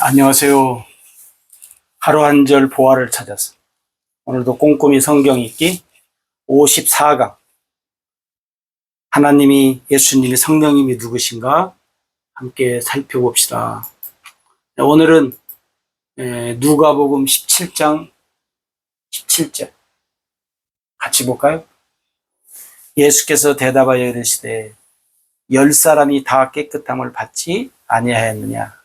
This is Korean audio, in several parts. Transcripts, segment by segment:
안녕하세요. 하루 한 절 보화를 찾아서 오늘도 꼼꼼히 성경 읽기 54강 하나님이 예수님이 성령님이 누구신가 함께 살펴봅시다. 오늘은 에, 누가복음 17장 17절 같이 볼까요? 예수께서 대답하여 이르시되 열 사람이 다 깨끗함을 받지 아니하였느냐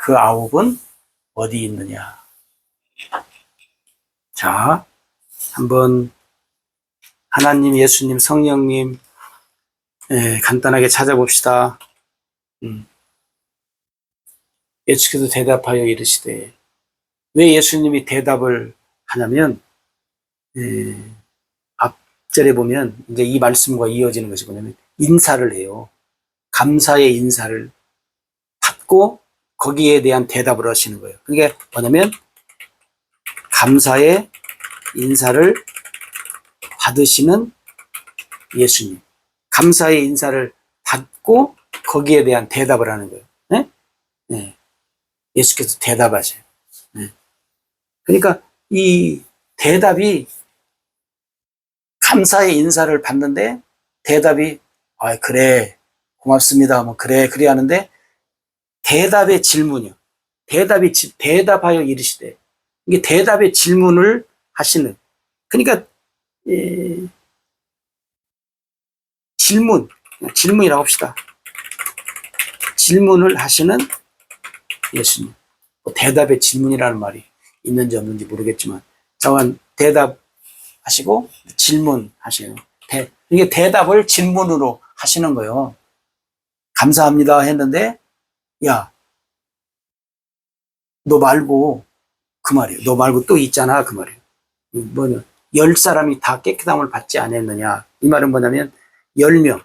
그 아홉은 어디 있느냐? 자, 한번 하나님, 예수님, 성령님 예, 간단하게 찾아봅시다. 음. 예수께서 대답하여 이르시되 왜 예수님이 대답을 하냐면 예, 앞절에 보면 이제 이 말씀과 이어지는 것이 뭐냐면 인사를 해요. 감사의 인사를 받고 거기에 대한 대답을 하시는 거예요. 그게 뭐냐면 감사의 인사를 받으시는 예수님. 감사의 인사를 받고 거기에 대한 대답을 하는 거예요. 네? 네. 예수께서 대답하세요. 네. 그러니까 이 대답이 감사의 인사를 받는데 대답이 아 그래 고맙습니다. 뭐 그래 그래 하는데 대답의 질문이요. 대답이 지- 대답하여 이르시되 이게 대답의 질문을 하시는 그러니까 에, 질문 질문이라고 합시다. 질문을 하시는 예수님. 뭐 대답의 질문이라는 말이 있는지 없는지 모르겠지만 저건 대답하시고 질문하시는 대, 이게 대답을 질문으로 하시는 거예요. 감사합니다 했는데 야, 너 말고 그 말이에요. 너 말고 또 있잖아 그 말이에요. 뭐냐? 열 사람이 다 깨끗함을 받지 않았느냐? 이 말은 뭐냐면 열 명,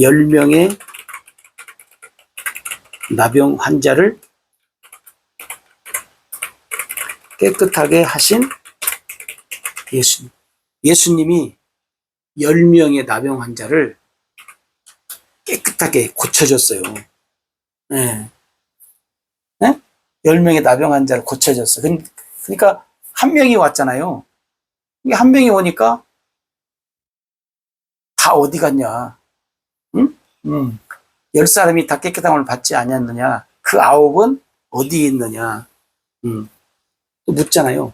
열 명의 나병 환자를 깨끗하게 하신 예수님. 예수님이 열 명의 나병 환자를 깨끗하게 고쳐줬어요. 예. 예? 10명의 나병 환자를 고쳐줬어. 그- 그러니까 한 명이 왔잖아요. 한 명이 오니까 다 어디 갔냐? 응? 응. 열 사람이 다 깨끗함을 받지 않았느냐? 그 아홉은 어디 있느냐? 응. 또 묻잖아요.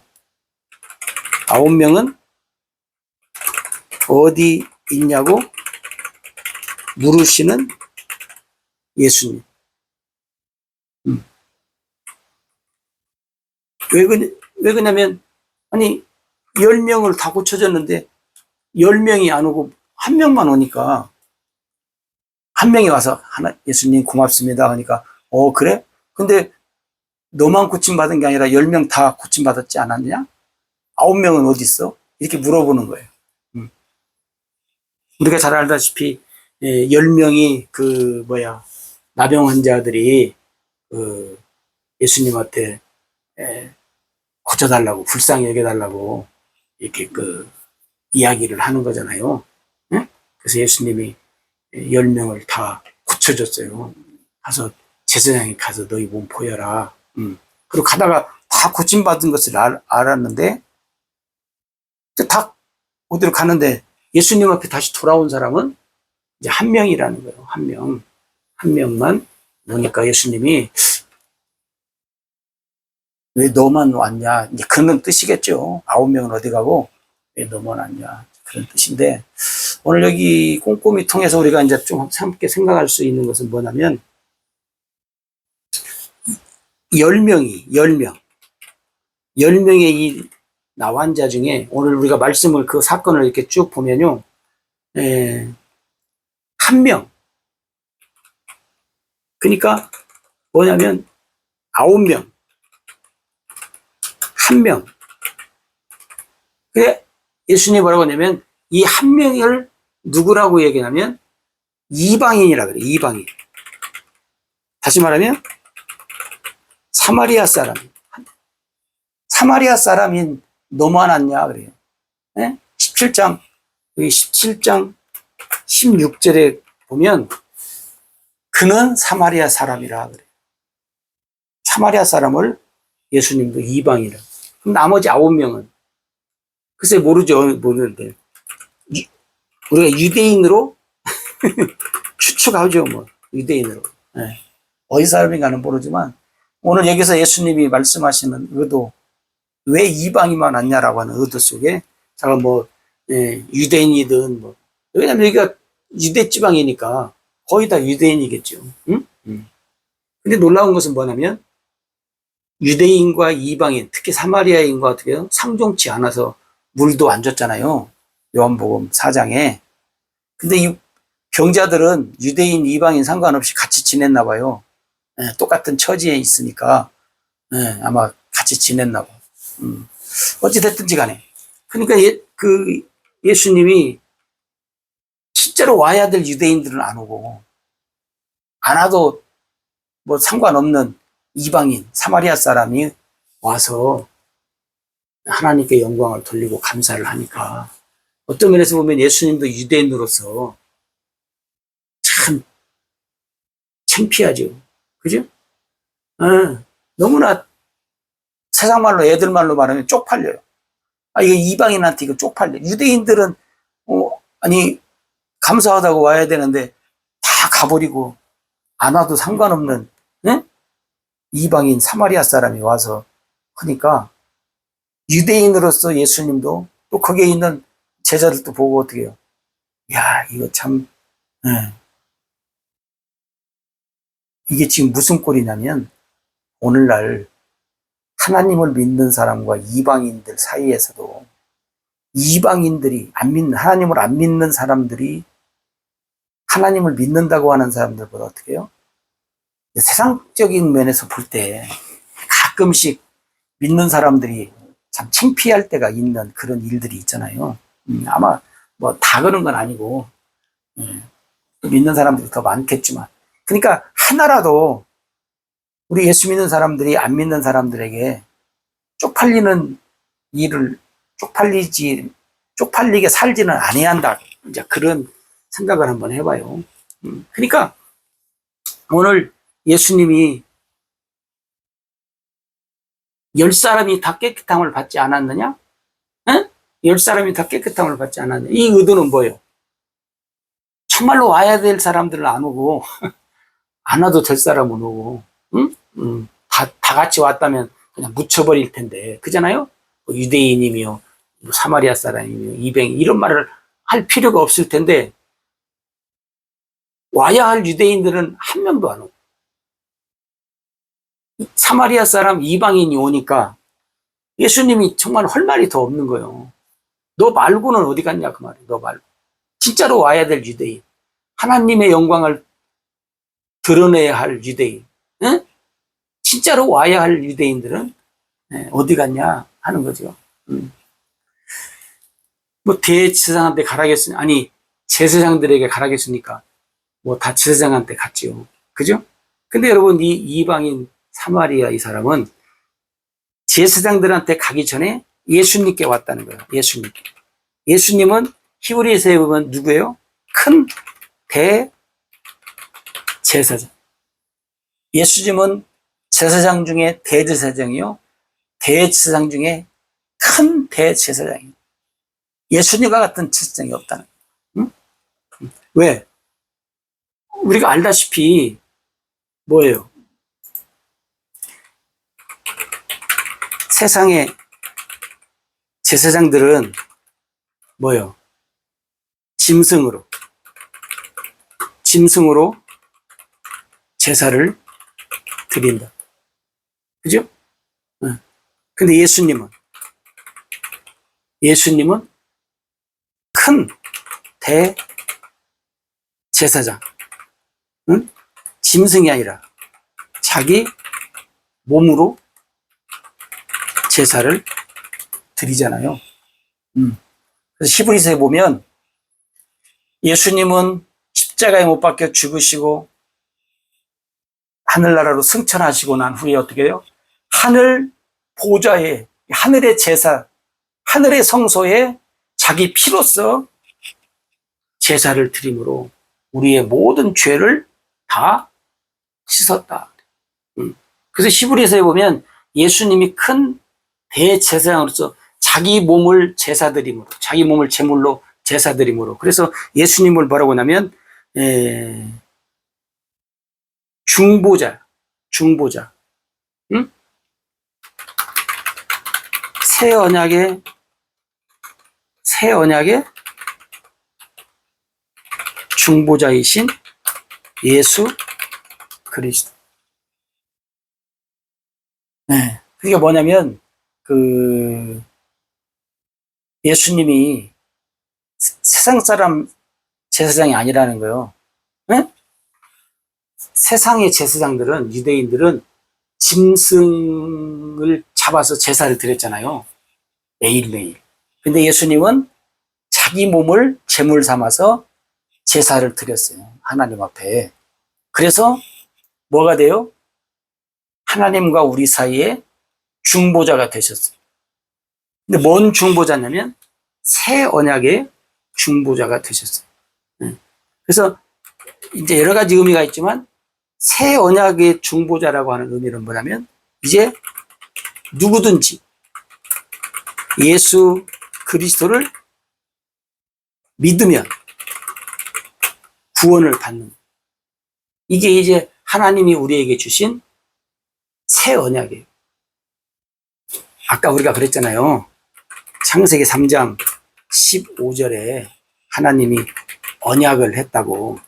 아홉 명은 어디 있냐고 물으시는 예수님. 음. 왜, 그, 왜 그러냐면, 아니, 열 명을 다 고쳐줬는데, 열 명이 안 오고, 한 명만 오니까, 한 명이 와서, 하나, 예수님 고맙습니다. 하니까, 어, 그래? 근데, 너만 고침받은 게 아니라 열명다 고침받았지 않았냐? 아홉 명은 어디 있어? 이렇게 물어보는 거예요. 음. 우리가 잘 알다시피, 예, 10명이 그 뭐야 나병 환자들이 그 예수님한테 예, 고쳐달라고 불쌍히 여겨달라고 이렇게 그 이야기를 하는 거잖아요. 예? 그래서 예수님이 10명을 다 고쳐줬어요. 가서 제사장에 가서 너희 몸 보여라. 음. 그리고 가다가 다 고침받은 것을 알, 알았는데 다 어디로 가는데 예수님 앞에 다시 돌아온 사람은 이제 한 명이라는 거예요. 한 명. 한 명만 오니까 예수님이 왜 너만 왔냐? 이제 그런 뜻이겠죠. 아홉 명은 어디 가고 왜 너만 왔냐? 그런 뜻인데 오늘 여기 꼼꼼히 통해서 우리가 이제 좀 함께 생각할 수 있는 것은 뭐냐면 열 명이 열 명, 열 명의 이 나환자 중에 오늘 우리가 말씀을 그 사건을 이렇게 쭉 보면요, 에, 한 명. 그러니까 뭐냐면 아홉 명, 한 명. 그래 예수님이 뭐라고 하냐면 이 한 명을 누구라고 얘기하냐면 이방인이라 그래. 이방인. 다시 말하면 사마리아 사람. 사마리아 사람인 너만 왔냐 그래요. 예? 17장 여기 17장 16절에 보면 그는 사마리아 사람이라 그래. 사마리아 사람을 예수님도 이방이라. 그럼 나머지 아홉 명은 글쎄 모르죠. 모르는데 유- 우리가 유대인으로 추측하죠. 뭐 유대인으로. 예. 어디 사람인가는 모르지만 오늘 여기서 예수님이 말씀하시는 의도 왜 이방이만 왔냐라고 하는 의도 속에 제가 뭐 예, 유대인이든 뭐 왜냐면 여기가 유대 지방이니까 거의 다 유대인이겠죠. 응? 응. 근데 놀라운 것은 뭐냐면 유대인과 이방인, 특히 사마리아인과 어떻게? 상종치 않아서 물도 안 줬잖아요. 요한복음 4장에. 근데 이 병자들은 유대인, 이방인 상관없이 같이 지냈나 봐요. 예, 똑같은 처지에 있으니까 예, 아마 같이 지냈나 봐. 음. 어찌됐든지 간에. 그러니까 예, 그 예수님이 실제로 와야 될 유대인들은 안 오고 안 와도 뭐 상관없는 이방인 사마리아 사람이 와서 하나님께 영광을 돌리고 감사를 하니까 어떤 면에서 보면 예수님도 유대인으로서 참 창피하죠. 그죠? 어, 너무나 세상 말로 애들 말로 말하면 쪽팔려요. 아, 이거 이방인한테 이거 쪽팔려. 유대인들은, 어, 아니, 감사하다고 와야 되는데, 다 가버리고, 안 와도 상관없는, 예? 이방인 사마리아 사람이 와서 하니까, 유대인으로서 예수님도 또 거기에 있는 제자들도 보고 어떻게 해요? 야, 이거 참, 예. 이게 지금 무슨 꼴이냐면, 오늘날 하나님을 믿는 사람과 이방인들 사이에서도 이방인들이 안 믿는 하나님을 안 믿는 사람들이 하나님을 믿는다고 하는 사람들보다 어떻게 해요? 세상적인 면에서 볼 때 가끔씩 믿는 사람들이 참 창피할 때가 있는 그런 일들이 있잖아요. 음, 아마 뭐 다 그런 건 아니고 예, 또 믿는 사람들이 더 많겠지만 그러니까 하나라도 우리 예수 믿는 사람들이 안 믿는 사람들에게 쪽팔리는 일을 쪽팔리지 쪽팔리게 살지는 아니야 한다. 이제 그런 생각을 한번 해봐요. 음, 그러니까 오늘 예수님이 열 사람이 다 깨끗함을 받지 않았느냐? 응? 열 사람이 다 깨끗함을 받지 않았느냐? 이 의도는 뭐예요? 정말로 와야 될 사람들은 안 오고 안 와도 될 사람은 오고 응? 음, 다, 다 같이 왔다면 그냥 묻혀버릴 텐데, 그잖아요? 뭐 유대인이며, 뭐 사마리아 사람이며, 이병, 이런 말을 할 필요가 없을 텐데, 와야 할 유대인들은 한 명도 안 오고, 사마리아 사람 이방인이 오니까 예수님이 정말 할 말이 더 없는 거예요. 너 말고는 어디 갔냐, 그 말이에요. 너 말고. 진짜로 와야 될 유대인. 하나님의 영광을 드러내야 할 유대인. 응? 진짜로 와야 할 유대인들은 예, 어디 갔냐 하는 거죠. 음. 뭐 대제사장한테 가라겠으니 아니 제사장들에게 가라겠으니까 뭐 다 제사장한테 갔지요. 그죠? 근데 여러분 이 이방인 사마리아 이 사람은 제사장들한테 가기 전에 예수님께 왔다는 거예요. 예수님께. 예수님은 히브리서에 보면 누구예요? 큰 대제사장. 예수님은 제사장 중에 대제사장이요. 대제사장 중에 큰 대제사장이에요. 예수님과 같은 제사장이 없다는 거예요. 응? 왜? 우리가 알다시피 뭐예요? 세상의 제사장들은 뭐예요? 짐승으로 짐승으로 제사를 드린다. 그죠? 응. 근데 예수님은, 예수님은 큰 대제사장, 응? 짐승이 아니라 자기 몸으로 제사를 드리잖아요. 음. 그래서 히브리서에 보면 예수님은 십자가에 못 박혀 죽으시고 하늘나라로 승천하시고 난 후에 어떻게 해요? 하늘 보좌에, 하늘의 제사, 하늘의 성소에 자기 피로써 제사를 드림으로 우리의 모든 죄를 다 씻었다. 음. 그래서 히브리서에 보면 예수님이 큰 대제사장으로서 자기 몸을 제사드림으로, 자기 몸을 제물로 제사드림으로. 그래서 예수님을 뭐라고 하냐면 에, 중보자, 중보자. 응? 새 언약의 새 언약의 중보자이신 예수 그리스도. 네. 그게 뭐냐면, 그, 예수님이 세- 세상 사람 제사장이 아니라는 거예요. 네? 세상의 제사장들은, 유대인들은 짐승을 잡아서 제사를 드렸잖아요. 매일매일. 근데 예수님은 자기 몸을 제물 삼아서 제사를 드렸어요. 하나님 앞에. 그래서 뭐가 돼요? 하나님과 우리 사이에 중보자가 되셨어요. 근데 뭔 중보자냐면 새 언약의 중보자가 되셨어요. 음. 그래서 이제 여러 가지 의미가 있지만 새 언약의 중보자라고 하는 의미는 뭐냐면 이제 누구든지 예수 그리스도를 믿으면 구원을 받는 이게 이제 하나님이 우리에게 주신 새 언약이에요. 아까 우리가 그랬잖아요. 창세기 3장 15절에 하나님이 언약을 했다고.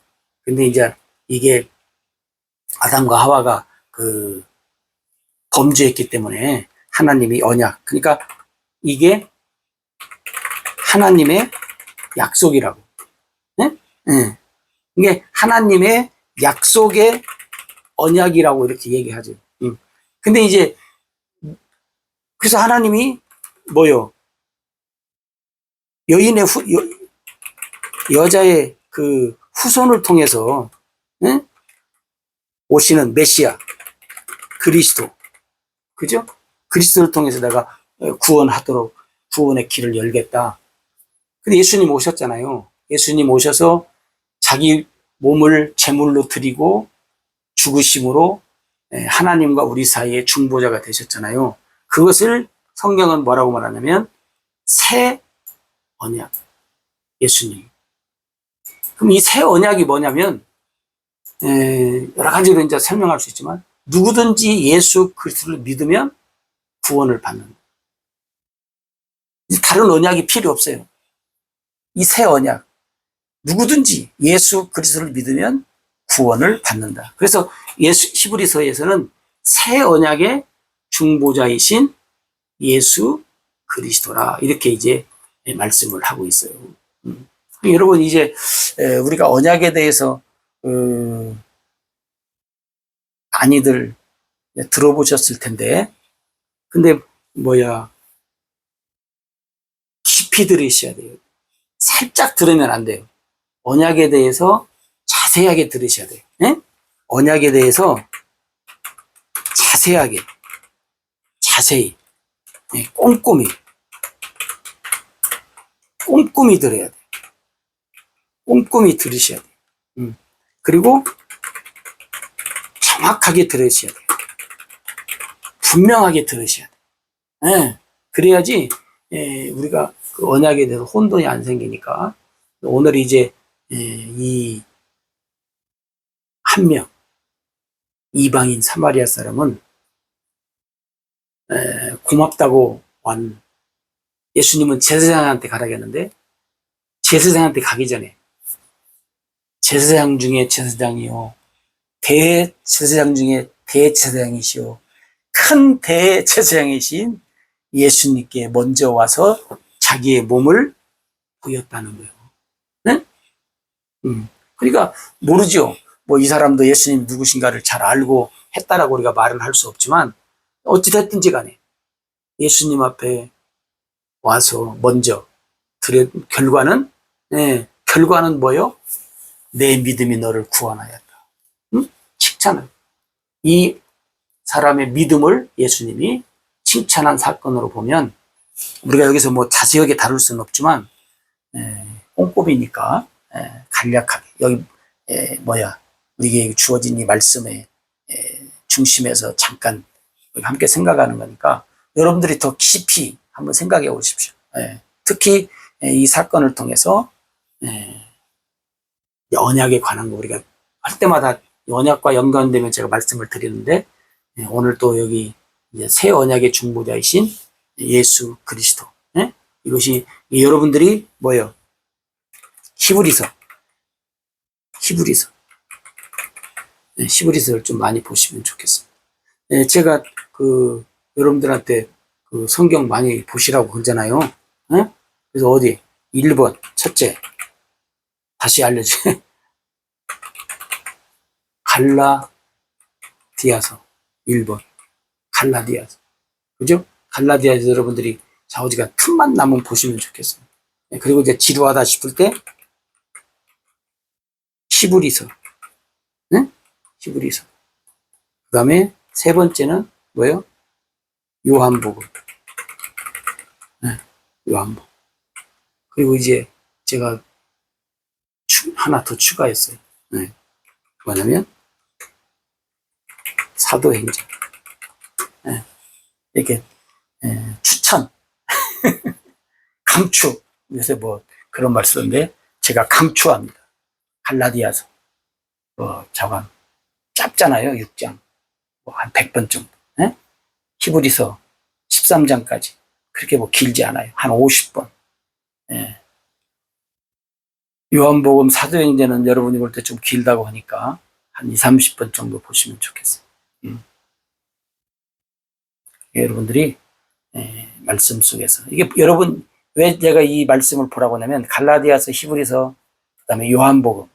근데 이제 이게 아담과 하와가 그 범죄했기 때문에 하나님이 언약. 그러니까 이게 하나님의 약속이라고. 예? 예. 이게 하나님의 약속의 언약이라고 이렇게 얘기하죠. 음. 근데 이제 그래서 하나님이 뭐요? 여인의 후, 여, 여자의 그 후손을 통해서 예? 오시는 메시아 그리스도 그죠? 그리스도를 통해서 내가 구원하도록 구원의 길을 열겠다. 근데 예수님 오셨잖아요. 예수님 오셔서 자기 몸을 제물로 드리고 죽으심으로 예, 하나님과 우리 사이에 중보자가 되셨잖아요. 그것을 성경은 뭐라고 말하냐면 새 언약. 예수님. 그럼 이 새 언약이 뭐냐면 에, 여러 가지로 이제 설명할 수 있지만 누구든지 예수 그리스도를 믿으면 구원을 받는. 다른 언약이 필요 없어요. 이 새 언약. 누구든지 예수 그리스도를 믿으면 구원을 받는다. 그래서 예수 히브리서에서는 새 언약의 중보자이신 예수 그리스도라 이렇게 이제 말씀을 하고 있어요. 음. 여러분 이제 우리가 언약에 대해서 음, 많이들 들어보셨을 텐데 근데 뭐야 깊이 들으셔야 돼요. 살짝 들으면 안 돼요. 언약에 대해서 자세하게 들으셔야 돼요. 예? 언약에 대해서 자세하게, 자세히, 예, 꼼꼼히, 꼼꼼히 들어야 돼요. 꼼꼼히 들으셔야 돼요. 음. 그리고 정확하게 들으셔야 돼요. 분명하게 들으셔야 돼요. 예, 그래야지 예, 우리가 그 언약에 대해서 혼돈이 안 생기니까. 오늘 이제 예, 이한 명, 이방인 사마리아 사람은 에, 고맙다고 완 예수님은 제사장한테 가라고 했는데 제사장한테 가기 전에 제사장 중에 제사장이요 대제사장 중에 대제사장이시오 큰 대제사장이신 예수님께 먼저 와서 자기의 몸을 보였다는 거예요. 네? 음. 그러니까 모르죠. 뭐 이 사람도 예수님 누구신가를 잘 알고 했다라고 우리가 말은 할 수 없지만 어찌됐든지 간에 예수님 앞에 와서 먼저 드려 결과는 네, 결과는 뭐요? 내 믿음이 너를 구원하였다. 응? 칭찬을 이 사람의 믿음을 예수님이 칭찬한 사건으로 보면 우리가 여기서 뭐 자세하게 다룰 수는 없지만 에, 꼼꼼이니까 에, 간략하게 여기 에, 뭐야 우리에게 주어진 이 말씀의 에, 중심에서 잠깐 함께 생각하는 거니까 여러분들이 더 깊이 한번 생각해 보십시오. 예, 특히 에, 이 사건을 통해서 에, 언약에 관한 거 우리가 할 때마다 언약과 연관되면 제가 말씀을 드리는데 예, 오늘 또 여기 새 언약의 중보자이신 예수 그리스도 예? 이것이 여러분들이 뭐예요? 히브리서 히브리서 예, 히브리서를 좀 많이 보시면 좋겠습니다. 예, 제가 그 여러분들한테 그 성경 많이 보시라고 그러잖아요. 예? 그래서 어디 1번 첫째 다시 알려줘. 갈라디아서 1번 갈라디아서 그죠? 갈라디아서 여러분들이 자오지가 틈만 남으면 보시면 좋겠습니다. 예, 그리고 이제 지루하다 싶을 때 히브리서 응? 히브리서 그 다음에 세 번째는 뭐예요? 요한복음 네, 요한복음 그리고 이제 제가 추- 하나 더 추가했어요. 네. 뭐냐면 사도행전. 네. 이렇게 예, 추천, 강추. 요새 뭐 그런 말 쓰는데 제가 강추합니다. 갈라디아서. 뭐 저건 짧잖아요. 6장. 뭐 한 100번 정도. 예? 히브리서 13장까지. 그렇게 뭐 길지 않아요. 한 50번. 예. 요한복음 사도행전은 여러분이 볼 때 좀 길다고 하니까 한 2, 30번 정도 보시면 좋겠어요. 음. 여러분들이 에, 말씀 속에서 이게 여러분 왜 제가 이 말씀을 보라고 하냐면 갈라디아서 히브리서 그다음에 요한복음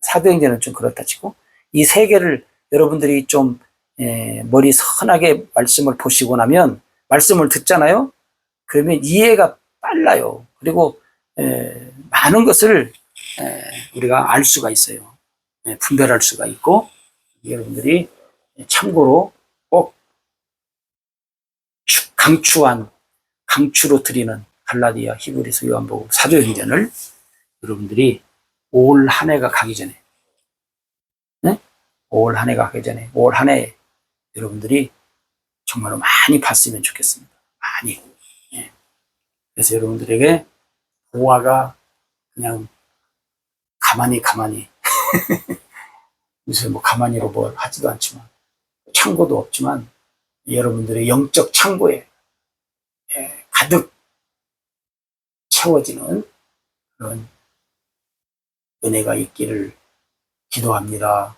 사도행전은 좀 그렇다 치고 이 세 개를 여러분들이 좀 에, 머리 선하게 말씀을 보시고 나면 말씀을 듣잖아요. 그러면 이해가 빨라요. 그리고 에, 많은 것을 에, 우리가 알 수가 있어요. 에, 분별할 수가 있고 여러분들이 참고로 꼭 추- 강추한 강추로 드리는 갈라디아 히브리서 요한복음 사도행전을 여러분들이 올 한 해가 가기 전에 네? 올 한 해가 가기 전에 올 한해 여러분들이 정말로 많이 봤으면 좋겠습니다. 많이. 예. 그래서 여러분들에게 보아가 그냥 가만히 가만히 요새 뭐 가만히로 뭘 하지도 않지만 창고도 없지만 여러분들의 영적 창고에 예, 가득 채워지는 그런 은혜가 있기를 기도합니다.